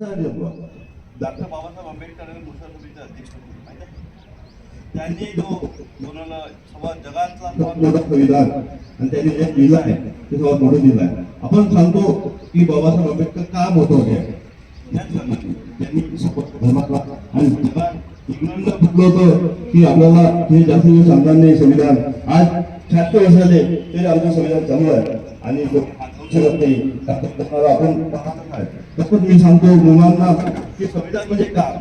Doctor Babasaheb Ambedkar समितीचे अध्यक्ष होते माहिती आहे? त्यांनी जो जगातला सर्वात संविधान आणि त्यांनी जे लिहिलं आहे ते सर्वात मोठं लिहिलं आहे. आपण सांगतो की बाबासाहेब आंबेडकर का मोठं कारणाने त्यांनी धर्मातला. आणि जगात इंग्लंडला फुटलं होतं की आपल्याला हे जास्त दिवस नाही संविधान. आज शहात्तर वर्ष झाले तरी आमचं संविधान चांगलं आहे. आणि शकत नाही आपण पाहतच तसंच मी सांगतो मुलांना की संविधान म्हणजे काय?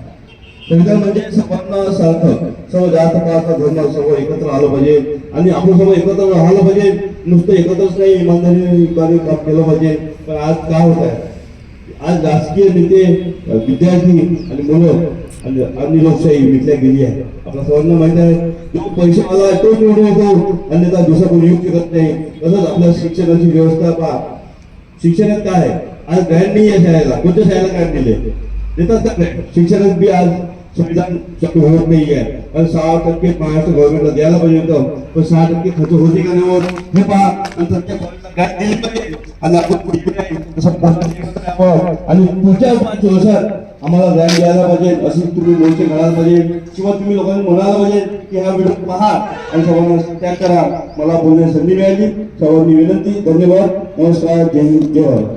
संविधान म्हणजे सर्वांना सारखं सर्व जात पात धर्म सर्व एकत्र आलं पाहिजे. आणि आपण सर्व एकत्र राहिलं पाहिजे. नुसतं एकत्रच नाही इमानदारी काम केलं पाहिजे. पण आज काय होत आहे? आज राजकीय नेते विद्यार्थी आणि मुलं आणि आणि लोकशाही विकल्या गेली आहे. आपल्या सर्वांना माहीत आहे जो पैशावाला आहे तो निवडून येतो अन्यथा दुसरा कोणी येऊ शकत नाही. तसंच आपल्या शिक्षणाची व्यवस्था पहा. शिक्षणात काय आहे? आज ग्रँड नाही आहे शाळेला कोणत्या शाळेला ग्रँड दिले देतात का शिक्षणात बी आज सुविधा शक्य होत नाही आहे कारण सहा टक्के महाराष्ट्र गव्हर्नमेंटला द्यायला पाहिजे होतं पण सहा टक्के खर्च होते का नाही होत हे पहा आणि दिली पाहिजे? आणि आपण आणि पुढच्या पाच वर्षात आम्हाला ग्रँड द्यायला पाहिजे अशी तुम्ही मोर्चे घालायला पाहिजे किंवा तुम्ही लोकांनी म्हणायला पाहिजे की हा व्हिडिओ पहा आणि सर्वांना त्याग करा. मला बोलण्याची संधी मिळाली. सर्वांनी विनंती धन्यवाद. नमस्कार. जय हिंद. जय भारत.